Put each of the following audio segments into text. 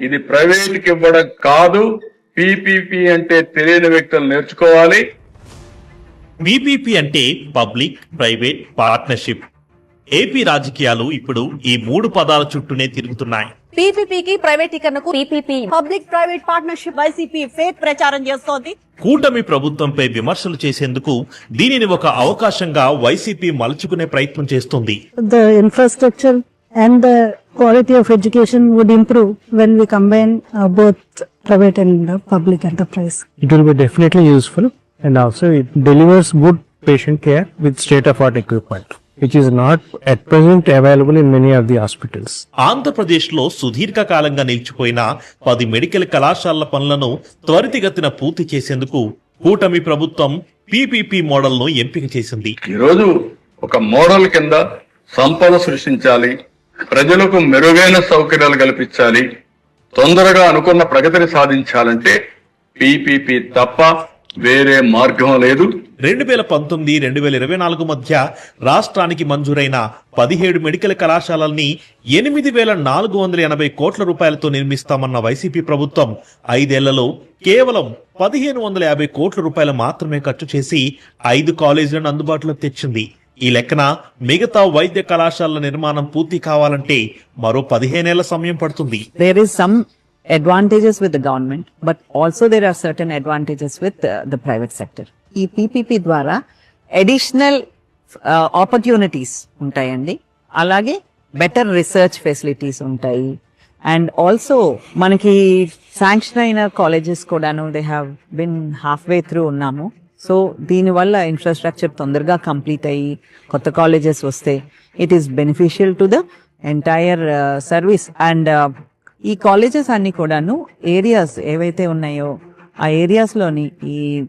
ఇది ప్రైవేట్కి ఇవ్వడం కాదు పీపీపీ అంటే తెలియని వ్యక్తులు నేర్చుకోవాలి. బీపీపీ అంటే పబ్లిక్ ప్రైవేట్ పార్ట్నర్షిప్. ఏపీ రాజకీయాలు ఇప్పుడు ఈ మూడు పదాల చుట్టూనే తిరుగుతున్నాయి. పీపీపీకి ప్రైవేటీకరణకు PPP public private partnership YCP fake ప్రచారం చేస్తోంది. కూటమి ప్రభుత్వంపై విమర్శలు చేసేందుకు దీనిని ఒక అవకాశంగా వైసీపీ మలుచుకునే ప్రయత్నం చేస్తుంది. The infrastructure and the quality of education would improve when we combine uh, both private and uh, public enterprise. it will be definitely useful and also it delivers good patient care with state of art equipment which is not at present available in many of the hospitals ఆంధ్రప్రదేశ్లో సుదీర్ఘకాలంగా నిలిచిపోయిన పది medical కళాశాలల పనులను త్వరితగతిన పూర్తి చేసేందుకు కూటమి ప్రభుత్వం పీపీపీ మోడల్ను ఎంపిక చేసింది ఈరోజు ఒక మోడల్ కింద సంపద సృష్టించాలి ప్రజలకు మెరుగైన సౌకర్యాలు కల్పించాలి. తొందరగా అనుకున్న ప్రగతిని సాధించాలంటే పీపీపీ తప్ప వేరే మార్గం లేదు. రెండు వేల పంతొమ్మిది రెండు వేల ఇరవై నాలుగు మధ్య రాష్ట్రానికి మంజూరైన పదిహేడు మెడికల్ కళాశాలల్ని ఎనిమిది వేల నాలుగు వందల ఎనభై కోట్ల రూపాయలతో నిర్మిస్తామన్న వైసీపీ ప్రభుత్వం ఐదేళ్ళలో కేవలం పదిహేను వందల యాభై కోట్ల రూపాయలు మాత్రమే ఖర్చు చేసి ఐదు కాలేజీలను అందుబాటులోకి తెచ్చింది. ఈ లెక్కన మిగతా వైద్య కళాశాలల నిర్మాణం పూర్తి కావాలంటే మరో పదిహేనేళ్ళ సమయం పడుతుంది. There is some advantages with the government, but also there are certain advantages with uh, the private sector. ఈ పీపీపీ ద్వారా అడిషనల్ ఆపర్చునిటీస్ ఉంటాయండి. అలాగే బెటర్ రీసెర్చ్ ఫెసిలిటీస్ ఉంటాయి. అండ్ ఆల్సో మనకి శాంక్షన్ అయిన కాలేజెస్ కూడాను they have been half way through ఉన్నాము. So దీనివల్ల ఇన్ఫ్రాస్ట్రక్చర్ తొందరగా కంప్లీట్ అయ్యి కొత్త కాలేజెస్ వస్తే it is beneficial to the entire service and ఈ కాలేజెస్ అన్ని కూడాను ఏరియాస్ ఏవైతే ఉన్నాయో ఆ ఏరియాస్లోని ఈ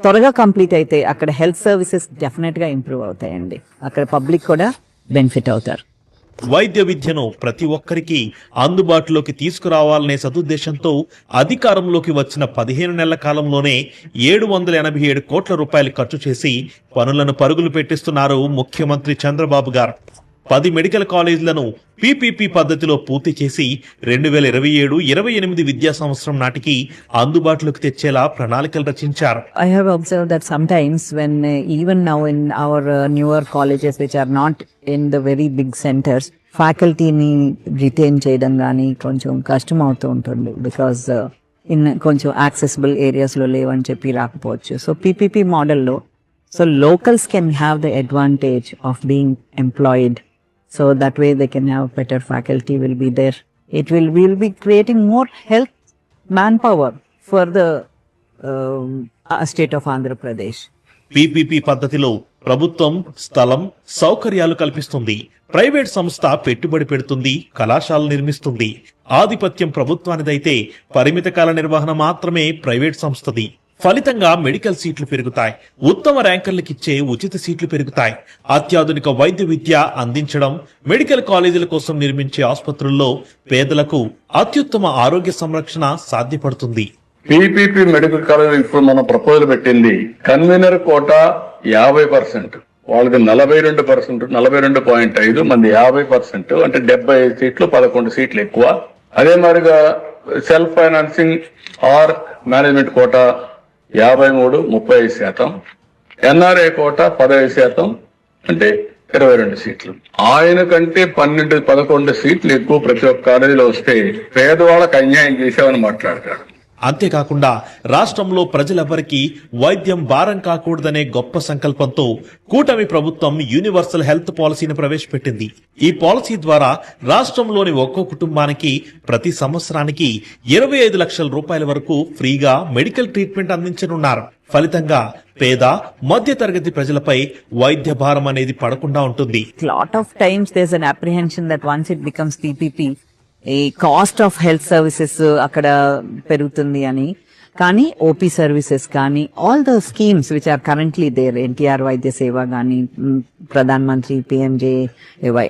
త్వరగా కంప్లీట్ అయితే అక్కడ హెల్త్ సర్వీసెస్ డెఫినెట్గా ఇంప్రూవ్ అవుతాయండి. అక్కడ పబ్లిక్ కూడా బెనిఫిట్ అవుతారు. వైద్య విద్యను ప్రతి ఒక్కరికి అందుబాటులోకి తీసుకురావాలనే సదుద్దేశంతో అధికారంలోకి వచ్చిన పదిహేను నెలల కాలంలోనే ఏడు వందల ఎనభై ఏడు కోట్ల రూపాయలు ఖర్చు చేసి పనులను పరుగులు పెట్టిస్తున్నారు ముఖ్యమంత్రి చంద్రబాబు గారు. పది మెడికల్ కాలేజీలను పీపీపీ పద్ధతిలో పూర్తి చేసి రెండు వేల ఇరవై ఏడు ఇరవై ఎనిమిది విద్యా సంవత్సరం నాటికి అందుబాటులోకి తెచ్చేలా ప్రణాళికలు రచించారు. I have observe that sometimes when even now in our newer colleges which are not in the very big centres ఫ్యాకల్టీని రిటైన్ చేయడం కానీ కొంచెం కష్టం అవుతూ ఉంటుంది బికాస్ ఇన్ కొంచెం యాక్సెసిబుల్ ఏరియాస్లో లేవని చెప్పి రాకపోవచ్చు సో పీపీపీ మోడల్లో so locals can have the advantage of being employed so that way can have better faculty faculty will there. It it will will be creating more health manpower for the um, uh, state of Andhra Pradesh. PPP పద్ధతిలో ప్రభుత్వం స్థలం సౌకర్యాలు కల్పిస్తుంది private సంస్థ పెట్టుబడి పెడుతుంది కళాశాల నిర్మిస్తుంది ఆధిపత్యం ప్రభుత్వానిదైతే పరిమిత కాల నిర్వహణ మాత్రమే ప్రైవేట్ సంస్థది ఫలితంగా మెడికల్ సీట్లు పెరుగుతాయి. ఉత్తమ ర్యాంకర్లకిచ్చే ఉచిత సీట్లు పెరుగుతాయి. అత్యాధునిక వైద్య విద్య అందించడం మెడికల్ కాలేజీల కోసం నిర్మించే ఆసుపత్రుల్లో పేదలకు అత్యుత్తమ ఆరోగ్య సంరక్షణ సాధ్యపడుతుంది. పీపీపీ మెడికల్ కాలేజ్ ఇప్పుడు మనం ప్రపోజల్ పెట్టింది కన్వీనర్ కోట యాభై పర్సెంట్. వాళ్ళకి నలభై రెండు పర్సెంట్ నలభై రెండు పాయింట్ ఐదు మంది యాభై పర్సెంట్ అంటే డెబ్బై ఐదు సీట్లు పదకొండు సీట్లు ఎక్కువ. అదే మాదిరిగా self financing or management quota యాభై మూడు ముప్పై ఐదు శాతం. ఎన్ఆర్ఐ కోట పదహైదు శాతం అంటే ఇరవై రెండు సీట్లు. ఆయన కంటే పన్నెండు పదకొండు సీట్లు ఎక్కువ ప్రతి ఒక్క కాలేజీలో వస్తే పేదవాళ్ళకి అన్యాయం చేశామని మాట్లాడతాడు అంతేకాకుండా రాష్ట్రంలో ప్రజలెవరికీ వైద్యం భారం కాకూడదనే గొప్ప సంకల్పంతో కూటమి ప్రభుత్వం యూనివర్సల్ హెల్త్ పాలసీని ప్రవేశపెట్టింది. ఈ పాలసీ ద్వారా రాష్ట్రంలోని ఒక్కో కుటుంబానికి ప్రతి సంవత్సరానికి ఇరవై ఐదు లక్షల రూపాయల వరకు ఫ్రీగా మెడికల్ ట్రీట్మెంట్ అందించనున్నారు. ఫలితంగా పేద మధ్య తరగతి ప్రజలపై వైద్య భారం అనేది పడకుండా ఉంటుంది. Lot of times does an apprehension that once it becomes PPP ఈ కాస్ట్ ఆఫ్ హెల్త్ సర్వీసెస్ అక్కడ పెరుగుతుంది అని. కానీ ఓపీ సర్వీసెస్ కానీ all the schemes which are currently there NTR Vaidya Seva కానీ Pradhan Mantri PMJ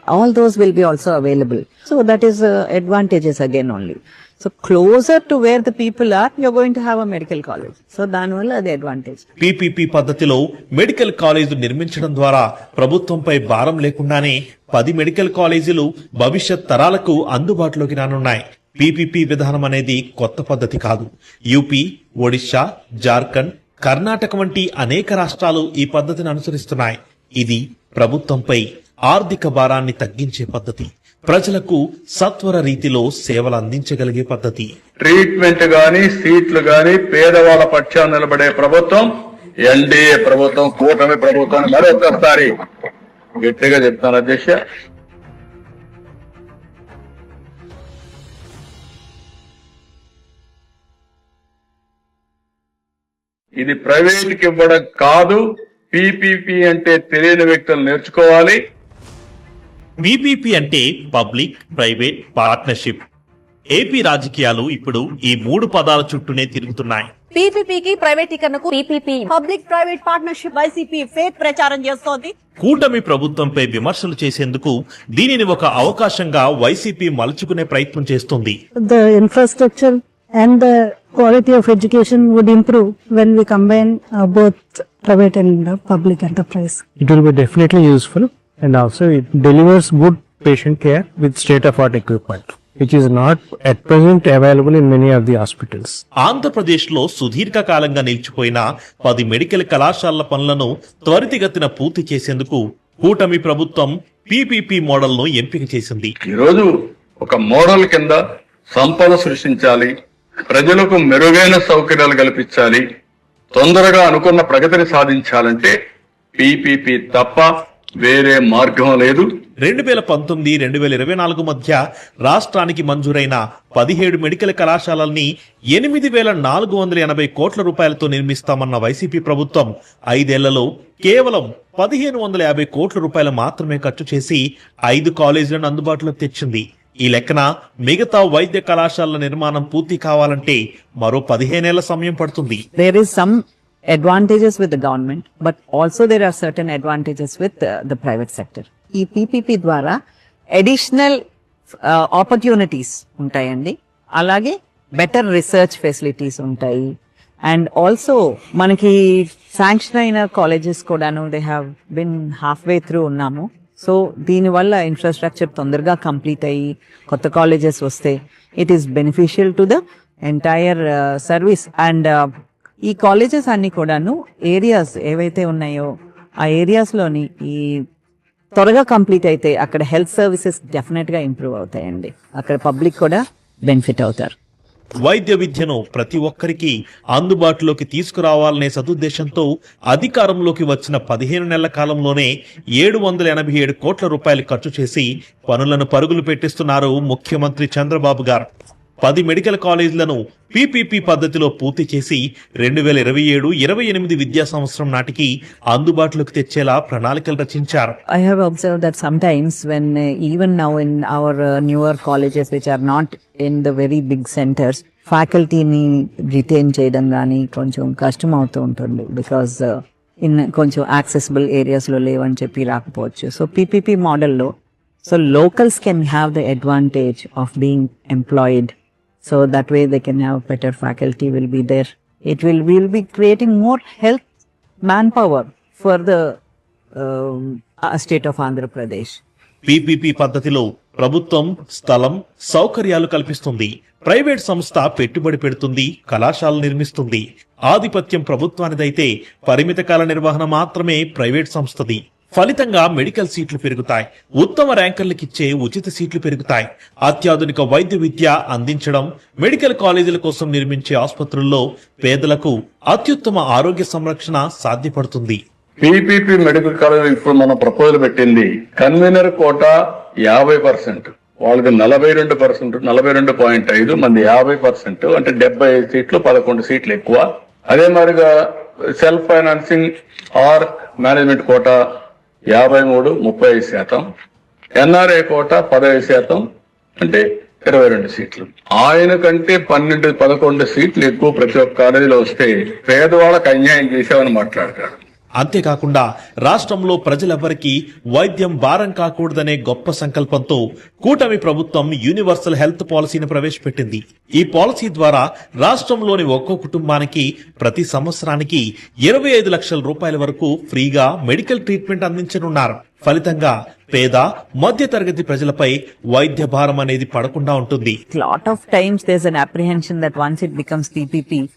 all those will be also available so that is advantages again only so closer to where the people are you're going to have a medical college so దానివల్ల అది advantage PPP పద్ధతిలో medical college నిర్మించడం ద్వారా ప్రభుత్వంపై భారం లేకుండానే పది medical కాలేజీలు భవిష్యత్ తరాలకు అందుబాటులోకి రానున్నాయి. పీపీపీ విధానం అనేది కొత్త పద్ధతి కాదు. యూపీ ఒడిశా జార్ఖండ్ కర్ణాటక వంటి అనేక రాష్ట్రాలు ఈ పద్ధతిని అనుసరిస్తున్నాయి. ఇది ప్రభుత్వంపై ఆర్థిక భారాన్ని తగ్గించే పద్ధతి ప్రజలకు సత్వర రీతిలో సేవలు అందించగలిగే పద్ధతి. ట్రీట్మెంట్ గాని సీట్లు గాని పేదవాళ్ళ పక్షాన్ని నిలబడే ప్రభుత్వం ఎన్డీఏ ప్రభుత్వం కూటమి ప్రభుత్వం మరొకసారి గట్టిగా చెప్తాను అధ్యక్ష. ఇది ప్రైవేట్కి ఇవ్వడం కాదు పీపీపీ అంటే తెలియని వ్యక్తులు నేర్చుకోవాలి. బీపీపీ అంటే పబ్లిక్ ప్రైవేట్ పార్ట్నర్షిప్. ఏపీ రాజకీయాలు ఇప్పుడు ఈ మూడు పదాల చుట్టూనే తిరుగుతున్నాయి. పీపీపీకి ప్రైవేటీకరణకు PPP public private partnership YCP fake ప్రచారం చేస్తోంది. కూటమి ప్రభుత్వంపై విమర్శలు చేసేందుకు దీనిని ఒక అవకాశంగా వైసీపీ మలుచుకునే ప్రయత్నం చేస్తుంది. And the quality of education would improve when we combine uh, both private and uh, public enterprise. It will be definitely useful. And also it delivers good patient care with state of art equipment, which is not at present available in many of the hospitals. ఆంధ్రప్రదేశ్లో సుదీర్ఘకాలంగా నిలిచిపోయిన పది medical కళాశాలల పనులను త్వరితగతిన పూర్తి చేసేందుకు కూటమి ప్రభుత్వం పీపీపీ మోడల్ను ఎంపిక చేసింది ఈరోజు ఒక మోడల్ కింద సంపద సృష్టించాలి ప్రజలకు మెరుగైన సౌకర్యాలు కల్పించాలి తొందరగా అనుకున్న ప్రగతిని సాధించాలంటే పీపీపీ తప్ప వేరే మార్గం లేదు. రెండు వేల పంతొమ్మిది రెండు వేల ఇరవై నాలుగు మధ్య రాష్ట్రానికి మంజూరైన పదిహేడు మెడికల్ కళాశాలల్ని ఎనిమిది వేల నాలుగు వందల ఎనభై కోట్ల రూపాయలతో నిర్మిస్తామన్న వైసీపీ ప్రభుత్వం ఐదేళ్ళలో కేవలం పదిహేను వందల యాభై కోట్ల రూపాయలు మాత్రమే ఖర్చు చేసి ఐదు కాలేజీలను అందుబాటులోకి తెచ్చింది. ఈ లెక్కన మిగతా వైద్య కళాశాలల నిర్మాణం పూర్తి కావాలంటే మరో పదిహేనేళ్ళ సమయం పడుతుంది. There is some advantages with the government, but also there are certain advantages with uh, the private sector. ఈ పీపీపీ ద్వారా అడిషనల్ ఆపర్చునిటీస్ uh, ఉంటాయండి. అలాగే బెటర్ రీసెర్చ్ ఫెసిలిటీస్ ఉంటాయి. అండ్ ఆల్సో మనకి శాంక్షన్ అయిన కాలేజెస్ కూడాను they have been half way through ఉన్నాము so దీనివల్ల ఇన్ఫ్రాస్ట్రక్చర్ తొందరగా కంప్లీట్ అయ్యి కొత్త కాలేజెస్ వస్తే it is beneficial to the entire service and ఈ కాలేజెస్ అన్ని కూడాను ఏరియాస్ ఏవైతే ఉన్నాయో ఆ ఏరియాస్లోని ఈ త్వరగా కంప్లీట్ అయితే అక్కడ హెల్త్ సర్వీసెస్ డెఫినెట్గా ఇంప్రూవ్ అవుతాయండి. అక్కడ పబ్లిక్ కూడా బెనిఫిట్ అవుతారు. వైద్య విద్యను ప్రతి ఒక్కరికి అందుబాటులోకి తీసుకురావాలనే సదుద్దేశంతో అధికారంలోకి వచ్చిన పదిహేను నెలల కాలంలోనే ఏడు వందల ఎనభై ఏడు కోట్ల రూపాయలు ఖర్చు చేసి పనులను పరుగులు పెట్టిస్తున్నారు ముఖ్యమంత్రి చంద్రబాబు గారు. పది మెడికల్ కాలేజీలను పీపీపీ పద్ధతిలో పూర్తి చేసి రెండు వేల ఇరవై ఏడు ఇరవై ఎనిమిది విద్యా సంవత్సరం నాటికి అందుబాటులోకి తెచ్చేలా ప్రణాళికలు రచించారు. I have observe that sometimes when even now in our newer colleges which are not in the very big centres ఫ్యాకల్టీని రిటైన్ చేయడం కానీ కొంచెం కష్టం అవుతూ ఉంటుంది బికాస్ ఇన్ కొంచెం యాక్సెసిబుల్ ఏరియాస్లో లేవని చెప్పి రాకపోవచ్చు. సో పీపీపీ మోడల్లో so locals can have the advantage of being employed so that way they can have better faculty will be there. It will will be creating more health manpower for the um, uh, state of Andhra Pradesh. PPP పద్ధతిలో ప్రభుత్వం స్థలం సౌకర్యాలు కల్పిస్తుంది private సంస్థ పెట్టుబడి పెడుతుంది కళాశాలలు నిర్మిస్తుంది ఆధిపత్యం ప్రభుత్వానిదైతే పరిమిత కాల నిర్వహణ మాత్రమే ప్రైవేట్ సంస్థది ఫలితంగా మెడికల్ సీట్లు పెరుగుతాయి. ఉత్తమ ర్యాంకర్లకిచ్చే ఉచిత సీట్లు పెరుగుతాయి. అత్యాధునిక వైద్య విద్య అందించడం మెడికల్ కాలేజీల కోసం నిర్మించే ఆసుపత్రుల్లో పేదలకు అత్యుత్తమ ఆరోగ్య సంరక్షణ సాధ్యపడుతుంది. పీపీపీ మెడికల్ కాలేజ్ ఇప్పుడు మనం ప్రపోజల్ పెట్టింది కన్వీనర్ కోట యాభై పర్సెంట్. వాళ్ళకి నలభై రెండు పర్సెంట్ నలభై రెండు పాయింట్ ఐదు మంది యాభై పర్సెంట్ అంటే డెబ్బై ఐదు సీట్లు పదకొండు సీట్లు ఎక్కువ. అదే మాదిరిగా self financing or management quota యాభై మూడు ముప్పై ఐదు శాతం. ఎన్ఆర్ఐ కోట పదహైదు శాతం అంటే ఇరవై రెండు సీట్లు. ఆయన కంటే పన్నెండు పదకొండు సీట్లు ఎక్కువ ప్రతి ఒక్క కాలేజీలో వస్తే పేదవాళ్ళకి అన్యాయం చేసామని మాట్లాడతాడు. అంతేకాకుండా రాష్ట్రంలో ప్రజలెవరికీ వైద్యం భారం కాకూడదనే గొప్ప సంకల్పంతో కూటమి ప్రభుత్వం యూనివర్సల్ హెల్త్ పాలసీని ప్రవేశపెట్టింది. ఈ పాలసీ ద్వారా రాష్ట్రంలోని ఒక్కో కుటుంబానికి ప్రతి సంవత్సరానికి ఇరవై ఐదు లక్షల రూపాయల వరకు ఫ్రీగా మెడికల్ ట్రీట్మెంట్ అందించనున్నారు. ఫలితంగా పేద మధ్య తరగతి ప్రజలపై వైద్య భారం అనేది పడకుండా ఉంటుంది. Lot of times does an apprehension that once it becomes PPP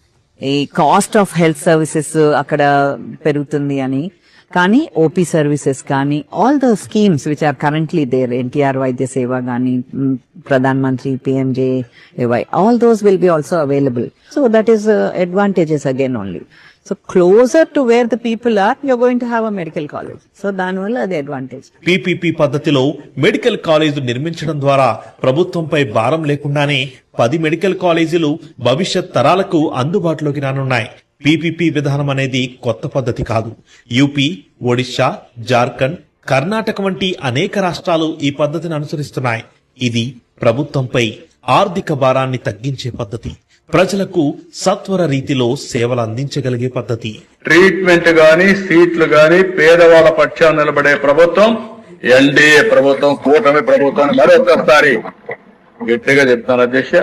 ఈ కాస్ట్ ఆఫ్ హెల్త్ సర్వీసెస్ అక్కడ పెరుగుతుంది అని. కానీ ఓపీ సర్వీసెస్ కానీ all the schemes which are currently there NTR Vaidya Seva కానీ Pradhan Mantri PMJ all those will be also available so that is advantages again only so closer to where the people are you going to have a medical college so దానివల్ల అది advantage PPP పద్ధతిలో medical college నిర్మించడం ద్వారా ప్రభుత్వంపై భారం లేకుండానే పది medical కాలేజీలు భవిష్యత్ తరాలకు అందుబాటులోకి రానున్నాయి. పీపీపీ విధానం అనేది కొత్త పద్ధతి కాదు. యూపీ ఒడిశా జార్ఖండ్ కర్ణాటక వంటి అనేక రాష్ట్రాలు ఈ పద్ధతిని అనుసరిస్తున్నాయి. ఇది ప్రభుత్వంపై ఆర్థిక భారాన్ని తగ్గించే పద్ధతి. ప్రజలకు సత్వర రీతిలో సేవలు అందించగలిగే పద్ధతి. ట్రీట్మెంట్ గాని సీట్లు గాని పేదవాళ్ళ పక్షాన్ని నిలబడే ప్రభుత్వం ఎన్డీఏ ప్రభుత్వం కూటమి ప్రభుత్వం మరొకసారి గట్టిగా చెప్తాను అధ్యక్ష.